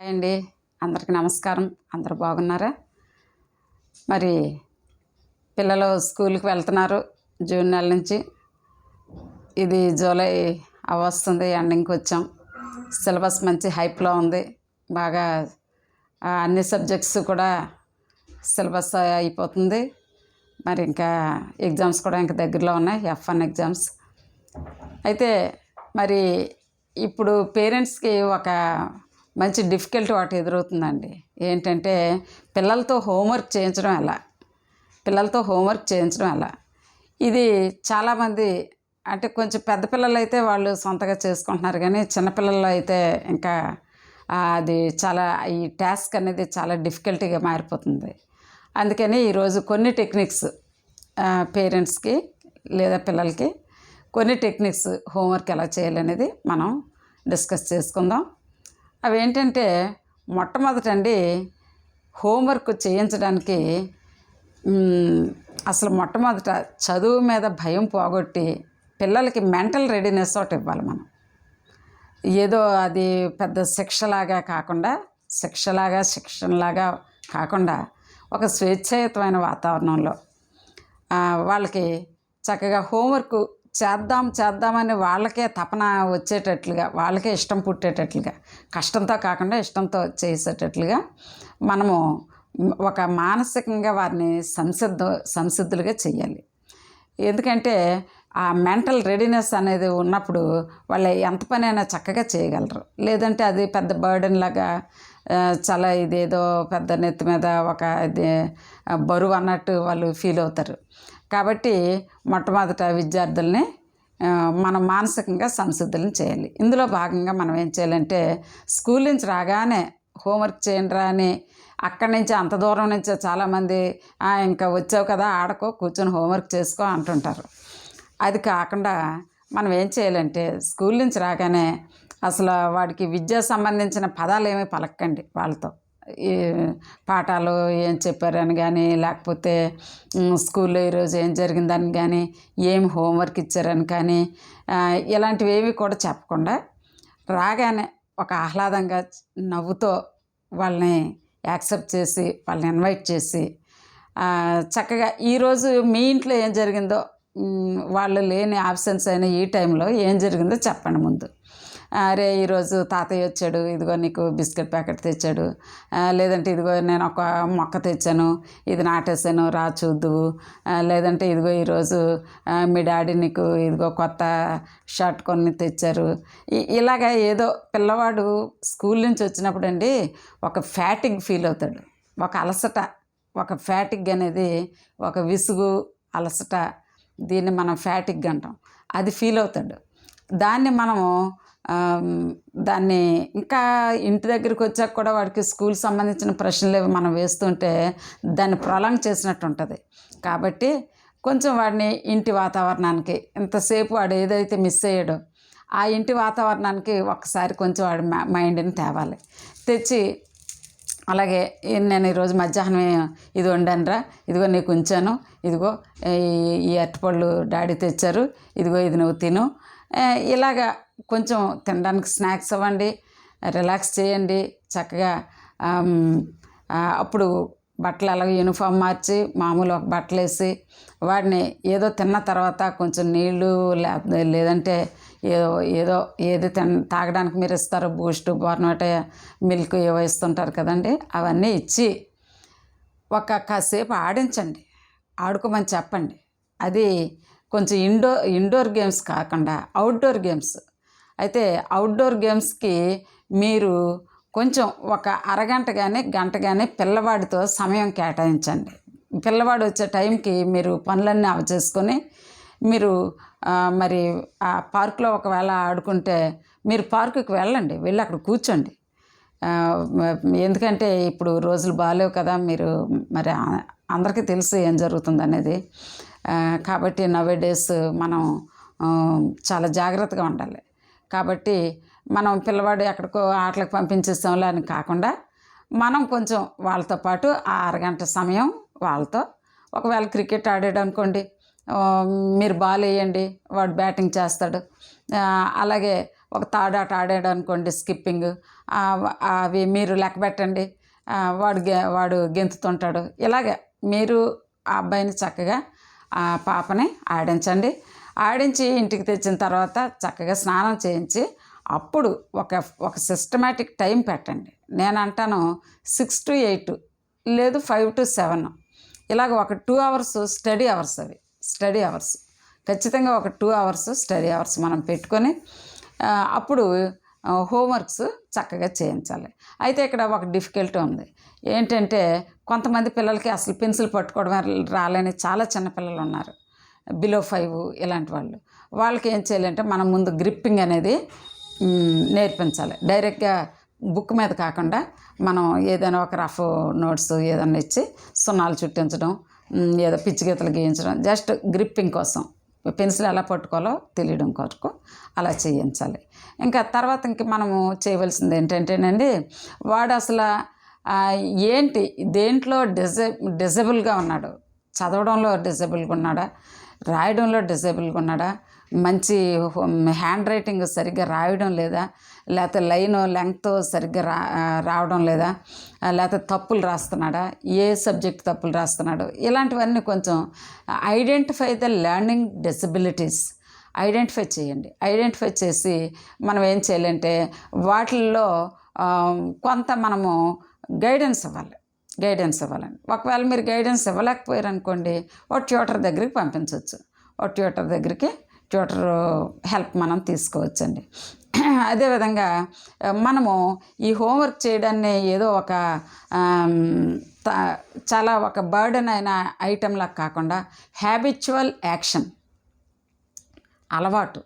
Hi అండి. అందరికి నమస్కారం. అందరు బాగున్నారా? మరి పిల్లలు స్కూల్కి వెళ్తున్నారు జూన్ నెల నుంచి. ఇది జూలై వస్తుంది ఎండింగ్కి వచ్చాం. సిలబస్ మంచి హైప్లో ఉంది. బాగా అన్ని సబ్జెక్ట్స్ కూడా సిలబస్ అయిపోతుంది. మరి ఇంకా ఎగ్జామ్స్ కూడా ఇంకా దగ్గరలో ఉన్నాయి ఎఫ్ వన్ ఎగ్జామ్స్. అయితే మరి ఇప్పుడు పేరెంట్స్కి ఒక మంచి డిఫికల్టీ వాటి ఎదురవుతుందండి. ఏంటంటే పిల్లలతో హోంవర్క్ చేయించడం ఎలా? పిల్లలతో హోంవర్క్ చేయించడం ఎలా? ఇది చాలామంది అంటే కొంచెం పెద్ద పిల్లలు అయితే వాళ్ళు సొంతగా చేసుకుంటున్నారు కానీ చిన్నపిల్లలు అయితే ఇంకా అది చాలా ఈ టాస్క్ అనేది చాలా డిఫికల్టీగా మారిపోతుంది. అందుకని ఈరోజు కొన్ని టెక్నిక్స్ పేరెంట్స్కి లేదా పిల్లలకి కొన్ని టెక్నిక్స్ హోంవర్క్ ఎలా చేయాలనేది మనం డిస్కస్ చేసుకుందాం. అవి ఏంటంటే మొట్టమొదటండి హోంవర్క్ చేయించడానికి అసలు మొట్టమొదట చదువు మీద భయం పోగొట్టి పిల్లలకి మెంటల్ రెడీనెస్ ఒకటి ఇవ్వాలి మనం. ఏదో అది పెద్ద శిక్షలాగా కాకుండా శిక్షలాగా శిక్షణలాగా కాకుండా ఒక స్వేచ్ఛాయుతమైన వాతావరణంలో వాళ్ళకి చక్కగా హోంవర్క్ చేద్దాం చేద్దామని వాళ్ళకే తపన వచ్చేటట్లుగా వాళ్ళకే ఇష్టం పుట్టేటట్లుగా కష్టంతో కాకుండా ఇష్టంతో చేసేటట్లుగా మనము ఒక మానసికంగా వారిని సంసిద్ధ సంసిద్ధులుగా చేయాలి ఎందుకంటే ఆ మెంటల్ రెడీనెస్ అనేది ఉన్నప్పుడు వాళ్ళు ఎంత పనైనా చక్కగా చేయగలరు. లేదంటే అది పెద్ద బర్డెన్ లాగా చాలా ఇదేదో పెద్ద నెత్తి మీద ఒక ఇది బరువు అన్నట్టు వాళ్ళు ఫీల్ అవుతారు. కాబట్టి మొట్టమొదట విద్యార్థుల్ని మనం మానసికంగా సంసిద్ధులను చేయాలి ఇందులో భాగంగా మనం ఏం చేయాలంటే స్కూల్ నుంచి రాగానే హోంవర్క్ చేయండి రా అని అక్కడి నుంచి అంత దూరం నుంచి చాలామంది ఇంకా వచ్చావు కదా ఆడకో కూర్చొని హోంవర్క్ చేసుకో అంటుంటారు. అది కాకుండా మనం ఏం చేయాలంటే స్కూల్ నుంచి రాగానే అసలు వాడికి విద్య సంబంధించిన పదాలు ఏమీ పలకండి వాళ్ళతో. ఈ పాఠాలు ఏం చెప్పారని కానీ లేకపోతే స్కూల్లో ఈరోజు ఏం జరిగిందని కానీ ఏం హోంవర్క్ ఇచ్చారని కానీ ఇలాంటివి ఏవి కూడా చెప్పకుండా రాగానే ఒక ఆహ్లాదంగా నవ్వుతో వాళ్ళని యాక్సెప్ట్ చేసి వాళ్ళని ఇన్వైట్ చేసి చక్కగా ఈరోజు మీ ఇంట్లో ఏం జరిగిందో వాళ్ళు లేని ఆబ్సెన్స్ అయిన ఈ టైంలో ఏం జరిగిందో చెప్పండి ముందు. అరే ఈరోజు తాతయ్య వచ్చాడు ఇదిగో నీకు బిస్కెట్ ప్యాకెట్ తెచ్చాడు. లేదంటే ఇదిగో నేను ఒక మొక్క తెచ్చాను ఇది నాటేసాను రా చూద్దువు లేదంటే ఇదిగో ఈరోజు మీ డాడీ నీకు ఇదిగో కొత్త షర్ట్ కొన్ని తెచ్చారు. ఇలాగ ఏదో పిల్లవాడు స్కూల్ నుంచి వచ్చినప్పుడు అండి ఒక ఫ్యాటింగ్ ఫీల్ అవుతాడు. ఒక అలసట ఒక ఫ్యాటిక్ అనేది ఒక విసుగు అలసట దీన్ని మనం ఫ్యాటిక్ అంటాం. అది ఫీల్ అవుతాడు. దాన్ని మనము దాన్ని ఇంకా ఇంటి దగ్గరికి వచ్చాక కూడా వాడికి స్కూల్ సంబంధించిన ప్రశ్నలు మనం వేస్తుంటే దాన్ని ప్రొలాంగ్ చేసినట్టు ఉంటుంది కాబట్టి కొంచెం వాడిని ఇంటి వాతావరణానికి ఇంతసేపు వాడు ఏదైతే మిస్ అయ్యాడో ఆ ఇంటి వాతావరణానికి ఒక్కసారి కొంచెం వాడి మైండ్ని తేవాలి. తెచ్చి అలాగే నేను ఈరోజు మధ్యాహ్నం ఇది వండానరా ఇదిగో నీకు ఉంచాను ఇదిగో ఈ- అరటిపళ్ళు డాడీ తెచ్చారు ఇదిగో ఇది నువ్వు తిను ఇలాగా కొంచెం తినడానికి స్నాక్స్ ఇవ్వండి రిలాక్స్ చేయండి చక్కగా అప్పుడు బట్టలు అలాగే యూనిఫామ్ మార్చి మామూలు ఒక బట్టలు వేసి వాడిని ఏదో తిన్న తర్వాత కొంచెం నీళ్ళు లేదంటే ఏదో ఏదో ఏది తిన తాగడానికి మీరు ఇస్తారు బూస్ట్ బోర్నోట మిల్క్ ఏవో ఇస్తుంటారు కదండి అవన్నీ ఇచ్చి ఒక కాసేపు ఆడించండి ఆడుకోమని చెప్పండి. అది కొంచెం ఇండోర్ ఇండోర్ గేమ్స్ కాకుండా అవుట్డోర్ గేమ్స్. అయితే అవుట్డోర్ గేమ్స్కి మీరు కొంచెం ఒక అరగంట కానీ గంట కానీ పిల్లవాడితో సమయం కేటాయించండి. పిల్లవాడు వచ్చే టైంకి మీరు పనులన్నీ అవచేసుకొని మీరు మరి ఆ పార్కులో ఒకవేళ ఆడుకుంటే మీరు పార్కుకి వెళ్ళండి వెళ్ళి అక్కడ కూర్చోండి. ఎందుకంటే ఇప్పుడు రోజులు బాగాలేవు కదా మీరు మరి అందరికీ తెలుసు ఏం జరుగుతుంది అనేది కాబట్టి నవే డేస్ మనం చాలా జాగ్రత్తగా ఉండాలి. కాబట్టి మనం పిల్లవాడు ఎక్కడికో ఆటలకు పంపించేస్తాంలే అని కాకుండా మనం కొంచెం వాళ్ళతో పాటు ఆ అరగంట సమయం వాళ్ళతో. ఒకవేళ క్రికెట్ ఆడాడు అనుకోండి మీరు బాల్ వేయండి వాడు బ్యాటింగ్ చేస్తాడు. అలాగే ఒక తాడాట ఆడాడు అనుకోండి స్కిప్పింగ్ అవి మీరు లెక్క పెట్టండి వాడు గె వాడు గెంతుతుంటాడు. ఇలాగే మీరు ఆ అబ్బాయిని చక్కగా ఆ పాపని ఆడించండి. ఆడించి ఇంటికి తెచ్చిన తర్వాత చక్కగా స్నానం చేయించి అప్పుడు ఒక ఒక సిస్టమేటిక్ టైం పెట్టండి. నేను అంటాను సిక్స్ టు ఎయిట్ లేదు ఫైవ్ టు సెవెన్ ఇలాగ ఒక టూ అవర్స్ స్టడీ అవర్స్ అవి. స్టడీ అవర్స్ ఖచ్చితంగా ఒక టూ అవర్స్ స్టడీ అవర్స్ మనం పెట్టుకొని అప్పుడు హోంవర్క్స్ చక్కగా చేయించాలి. అయితే ఇక్కడ ఒక డిఫికల్టీ ఉంది. ఏంటంటే కొంతమంది పిల్లలకి అసలు పెన్సిల్ పట్టుకోవడం రాలేని చాలా చిన్న పిల్లలు ఉన్నారు. బిలో ఫైవ్ ఇలాంటి వాళ్ళు. వాళ్ళకి ఏం చేయాలంటే మనం ముందు గ్రిప్పింగ్ అనేది నేర్పించాలి. డైరెక్ట్గా బుక్ మీద కాకుండా మనం ఏదైనా ఒక రఫ్ నోట్స్ ఏదైనా ఇచ్చి సున్నాలు చుట్టించడం ఏదో పిచ్చి గీతలు గీయించడం జస్ట్ గ్రిప్పింగ్ కోసం. పెన్సిల్ ఎలా పట్టుకోవాలో తెలియడం కొరకు అలా చేయించాలి. ఇంకా తర్వాత ఇంక మనము చేయవలసింది ఏంటంటేనండి వాడు అసలు ఏంటి దేంట్లో డిజ డిజబుల్గా ఉన్నాడు? చదవడంలో డిజబుల్గా ఉన్నాడా? రాయడంలో డిజేబుల్గా ఉన్నాడా? మంచి హ్యాండ్ రైటింగ్ సరిగ్గా రాయడం లేదా? లేకపోతే లైన్ లెంగ్త్ సరిగ్గా రా రావడం లేదా? లేకపోతే తప్పులు రాస్తున్నాడా? ఏ సబ్జెక్ట్ తప్పులు రాస్తున్నాడు? ఇలాంటివన్నీ కొంచెం identify the learning disabilities. Identify చేయండి. ఐడెంటిఫై చేసి మనం ఏం చేయాలంటే వాటిల్లో కొంత మనము గైడెన్స్ ఇవ్వాలి గైడెన్స్ ఇవ్వాలండి. ఒకవేళ మీరు గైడెన్స్ ఇవ్వలేకపోయారు అనుకోండి ఒక ట్యూటర్ దగ్గరికి పంపించవచ్చు. ఒక ట్యూటర్ దగ్గరికి ట్యూటర్ హెల్ప్ మనం తీసుకోవచ్చండి. అదేవిధంగా మనము ఈ హోంవర్క్ చేయడాన్ని ఏదో ఒక త- చాలా ఒక బర్డెన్ అయిన ఐటెంలా కాకుండా హ్యాబిచువల్ యాక్షన్ అలవాటు.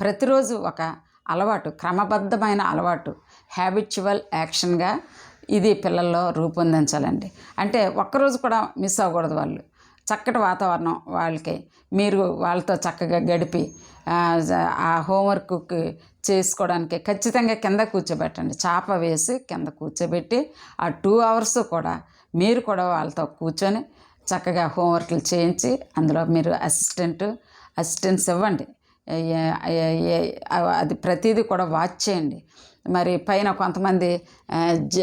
ప్రతిరోజు ఒక అలవాటు క్రమబద్ధమైన అలవాటు హ్యాబిచువల్ యాక్షన్గా ఇది పిల్లల్లో రూపొందించాలండి. అంటే ఒక్కరోజు కూడా మిస్ అవ్వకూడదు వాళ్ళు. చక్కటి వాతావరణం వాళ్ళకి. మీరు వాళ్ళతో చక్కగా గడిపి ఆ, హోంవర్క్ హోంవర్క్కి చేసుకోవడానికి ఖచ్చితంగా కింద కూర్చోబెట్టండి. చాప వేసి కింద కూర్చోబెట్టి ఆ టూ అవర్స్ కూడా మీరు కూడా వాళ్ళతో కూర్చొని చక్కగా హోంవర్క్లు చేయించి అందులో మీరు అసిస్టెంట్ అసిస్టెన్స్ ఇవ్వండి. అది ప్రతిదీ కూడా వాచ్ చేయండి. మరి పైన కొంతమంది జ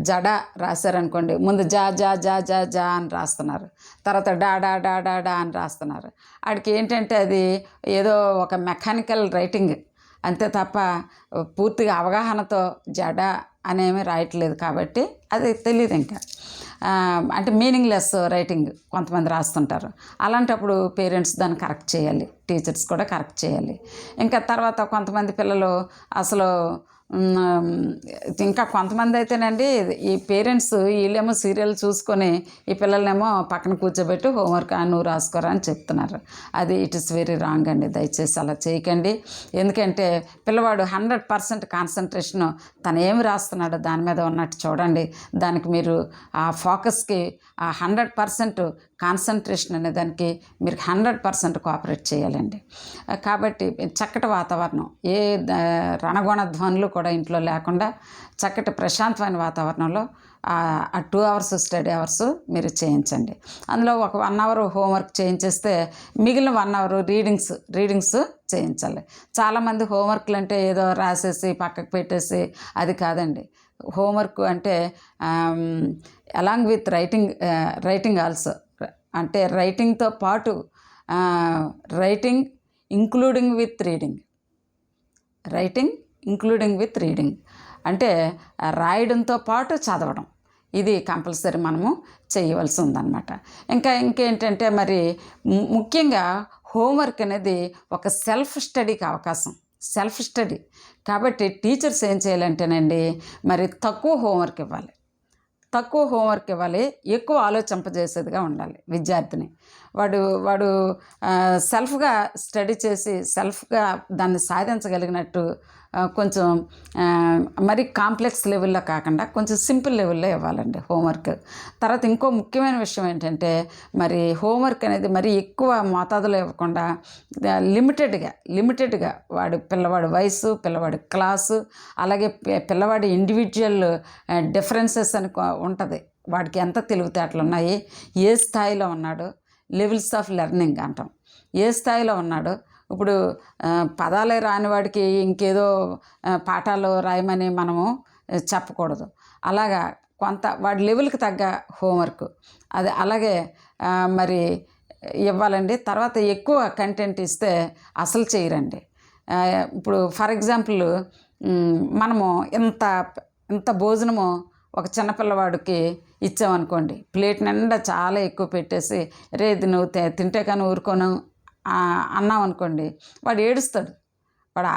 జడ రాశారనుకోండి ముందు జా జా జా జా జా అని రాస్తున్నారు. తర్వాత డా డా డా డా డా అని రాస్తున్నారు. వాడికి ఏంటంటే అది ఏదో ఒక మెకానికల్ రైటింగ్. అంతే తప్ప పూర్తిగా అవగాహనతో జడ అనేమి రాయట్లేదు కాబట్టి అది తెలియదు ఇంకా. అంటే మీనింగ్లెస్ రైటింగ్ కొంతమంది రాస్తుంటారు. అలాంటప్పుడు పేరెంట్స్ దాన్ని కరెక్ట్ చేయాలి. టీచర్స్ కూడా కరెక్ట్ చేయాలి. ఇంకా తర్వాత కొంతమంది పిల్లలు అసలు ఇంకా కొంతమంది అయితేనండి ఈ పేరెంట్స్ వీళ్ళేమో సీరియల్ చూసుకొని ఈ పిల్లలనేమో పక్కన కూర్చోబెట్టి హోంవర్క్ నువ్వు రాసుకోరా అని చెప్తున్నారు. అది ఇట్ ఇస్ వెరీ రాంగ్ అండి దయచేసి అలా చేయకండి. ఎందుకంటే పిల్లవాడు హండ్రెడ్ పర్సెంట్ కాన్సన్ట్రేషన్ తను ఏమి రాస్తున్నాడో దాని మీద ఉన్నట్టు చూడండి. దానికి మీరు ఆ ఫోకస్కి ఆ హండ్రెడ్ పర్సెంట్ కాన్సన్ట్రేషన్ అనే దానికి మీరు హండ్రెడ్ పర్సెంట్ కోఆపరేట్ చేయాలండి. కాబట్టి చక్కటి వాతావరణం ఏ ద- రణగొణ ధ్వనులు కూడా ఇంట్లో లేకుండా చక్కటి ప్రశాంతమైన వాతావరణంలో ఆ టూ అవర్స్ స్టడీ అవర్స్ మీరు చేయించండి. అందులో ఒక వన్ అవర్ హోంవర్క్ చేయించేస్తే మిగిలిన వన్ అవర్ రీడింగ్స్ రీడింగ్స్ చేయించాలి. చాలామంది హోంవర్క్లు అంటే ఏదో రాసేసి పక్కకు పెట్టేసి అది కాదండి. హోంవర్క్ అంటే along with writing writing also. అంటే రైటింగ్తో పాటు writing including with reading writing including with reading అంటే రాయడంతో పాటు చదవడం. ఇది కంపల్సరీ మనము చేయవలసి ఉందన్నమాట. ఇంకా ఇంకేంటంటే మరి ముఖ్యంగా హోంవర్క్ అనేది ఒక సెల్ఫ్ స్టడీకి అవకాశం. సెల్ఫ్ స్టడీ కాబట్టి టీచర్స్ ఏం చేయాలంటేనండి మరి తక్కువ హోంవర్క్ ఇవ్వాలి. తక్కువ హోంవర్క్ ఇవ్వాలి ఎక్కువ ఆలోచింపజేసేదిగా ఉండాలి విద్యార్థిని. వాడు వాడు సెల్ఫ్గా స్టడీ చేసి సెల్ఫ్గా దాన్ని సాధించగలిగినట్టు కొంచెం మరి కాంప్లెక్స్ లెవెల్లో కాకుండా కొంచెం సింపుల్ లెవెల్లో ఇవ్వాలండి హోంవర్క్. తర్వాత ఇంకో ముఖ్యమైన విషయం ఏంటంటే మరి హోంవర్క్ అనేది మరి ఎక్కువ మోతాదులో ఇవ్వకుండా లిమిటెడ్గా లిమిటెడ్గా వాడు పిల్లవాడి వయసు పిల్లవాడి క్లాసు అలాగే పిల్లవాడి ఇండివిజువల్ డిఫరెన్సెస్ అని ఉంటుంది. వాడికి ఎంత తెలివితేటలు ఉన్నాయి ఏ స్థాయిలో ఉన్నాడు లెవెల్స్ ఆఫ్ లెర్నింగ్ అంటాం. ఏ స్థాయిలో ఉన్నాడో ఇప్పుడు పదాలే రాని వాడికి ఇంకేదో పాఠాలు రాయమని మనము చెప్పకూడదు. అలాగా కొంత వాడి లెవెల్కి తగ్గ హోంవర్క్. అది అలాగే మరి ఇవ్వాలండి. తర్వాత ఎక్కువ కంటెంట్ ఇస్తే అసలు చేయరండి. ఇప్పుడు ఫర్ ఎగ్జాంపుల్ మనము ఇంత ఇంత భోజనము ఒక చిన్నపిల్లవాడికి ఇచ్చామనుకోండి ప్లేట్ నిండా చాలా ఎక్కువ పెట్టేసి రే ఇది నువ్వు తింటే కానీ ఊరుకోను అన్నాం అనుకోండి వాడు ఏడుస్తాడు. వాడు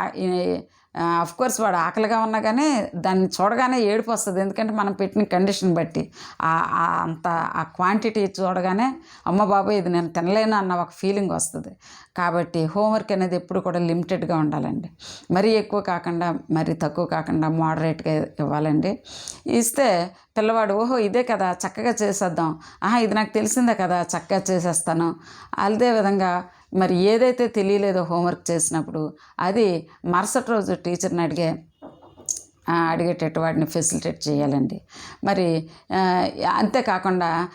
కోర్స్ వాడు ఆకలిగా ఉన్నా కానీ దాన్ని చూడగానే ఏడుపు వస్తుంది ఎందుకంటే మనం పెట్టిన కండిషన్ బట్టి. ఆ అంత ఆ క్వాంటిటీ చూడగానే అమ్మ బాబు ఇది నేను తినలేను అన్న ఒక ఫీలింగ్ వస్తుంది. కాబట్టి హోంవర్క్ అనేది ఎప్పుడు కూడా లిమిటెడ్గా ఉండాలండి. మరీ ఎక్కువ కాకుండా మరీ తక్కువ కాకుండా మోడరేట్గా ఇవ్వాలండి. ఇస్తే పిల్లవాడు ఓహో ఇదే కదా చక్కగా చేసేద్దాం. ఆహా ఇది నాకు తెలిసిందే కదా చక్కగా చేసేస్తాను. అదే విధంగా మరి ఏదైతే తెలియలేదో హోంవర్క్ చేసినప్పుడు అది మరుసటి రోజు టీచర్ని అడిగే అడిగేటట్టు వాటిని ఫెసిలిటేట్ చేయాలండి. మరి అంతేకాకుండా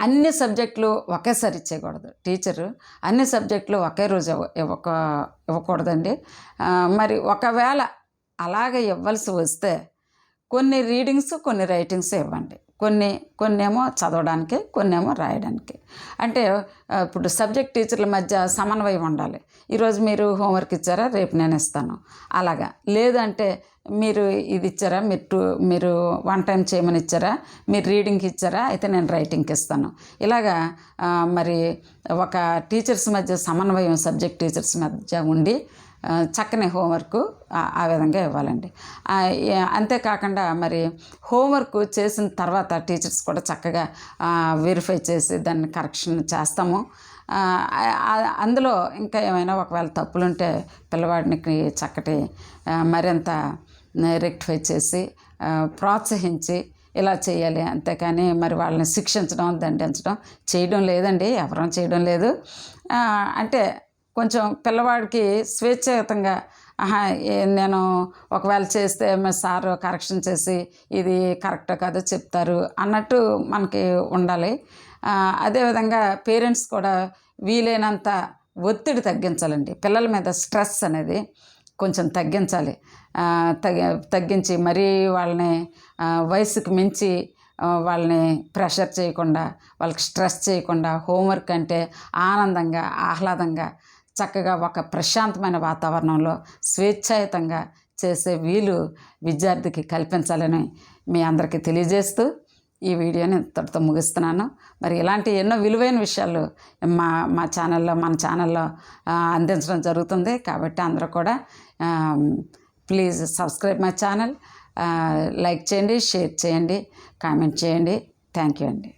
అన్ని సబ్జెక్టులు ఒకేసారి ఇచ్చేయకూడదు. టీచరు అన్ని సబ్జెక్టులు ఒకే రోజు ఇవ్వక ఇవ్వకూడదండి. మరి ఒకవేళ అలాగే ఇవ్వాల్సి వస్తే కొన్ని రీడింగ్స్ కొన్ని రైటింగ్స్ ఇవ్వండి. కొన్ని కొన్నేమో చదవడానికి కొన్నేమో రాయడానికి. అంటే ఇప్పుడు సబ్జెక్ట్ టీచర్ల మధ్య సమన్వయం ఉండాలి. ఈరోజు మీరు హోంవర్క్ ఇచ్చారా రేపు నేను ఇస్తాను. అలాగా. లేదంటే మీరు ఇది ఇచ్చారా మీరు టూ మీరు వన్ టైం చేయమని ఇచ్చారా మీరు రీడింగ్కి ఇచ్చారా అయితే నేను రైటింగ్కి ఇస్తాను. ఇలాగా మరి ఒక టీచర్స్ మధ్య సమన్వయం సబ్జెక్ట్ టీచర్స్ మధ్య ఉండి చక్కని హోంవర్క్ ఆ- విధంగా ఇవ్వాలండి. అంతేకాకుండా మరి హోంవర్క్ చేసిన తర్వాత టీచర్స్ కూడా చక్కగా వెరిఫై చేసి దాన్ని కరెక్షన్ చేస్తాము. అందులో ఇంకా ఏమైనా ఒకవేళ తప్పులుంటే పిల్లవాడికి చక్కటి మరింత రెక్టిఫై చేసి ప్రోత్సహించి ఇలా చేయాలి. అంతేకాని మరి వాళ్ళని శిక్షించడం దండించడం చేయడం లేదండి. ఎవరూ చేయడం లేదు. అంటే కొంచెం పిల్లవాడికి స్వేచ్ఛాయుతంగా ఆహా నేను ఒకవేళ చేస్తే మా సార్ కరెక్షన్ చేసి ఇది కరెక్ట్ కాదో చెప్తారు అన్నట్టు మనకి ఉండాలి. అదేవిధంగా పేరెంట్స్ కూడా వీలైనంత ఒత్తిడి తగ్గించాలండి. పిల్లల మీద స్ట్రెస్ అనేది కొంచెం తగ్గించాలి. తగ్గి తగ్గించి మరీ వాళ్ళని వయసుకు మించి వాళ్ళని ప్రెషర్ చేయకుండా వాళ్ళకి స్ట్రెస్ చేయకుండా హోంవర్క్ అంటే ఆనందంగా ఆహ్లాదంగా చక్కగా ఒక ప్రశాంతమైన వాతావరణంలో స్వేచ్ఛాయుతంగా చేసే వీలు విద్యార్థికి కల్పించాలని మీ అందరికీ తెలియజేస్తూ ఈ వీడియోని ఇంతటితో ముగిస్తున్నాను. మరి ఇలాంటి ఎన్నో విలువైన విషయాలు మా మా ఛానల్లో మన ఛానల్లో అందించడం జరుగుతుంది. కాబట్టి అందరూ కూడా please subscribe my channel like చేయండి షేర్ చేయండి కామెంట్ చేయండి. థ్యాంక్ యూ అండి.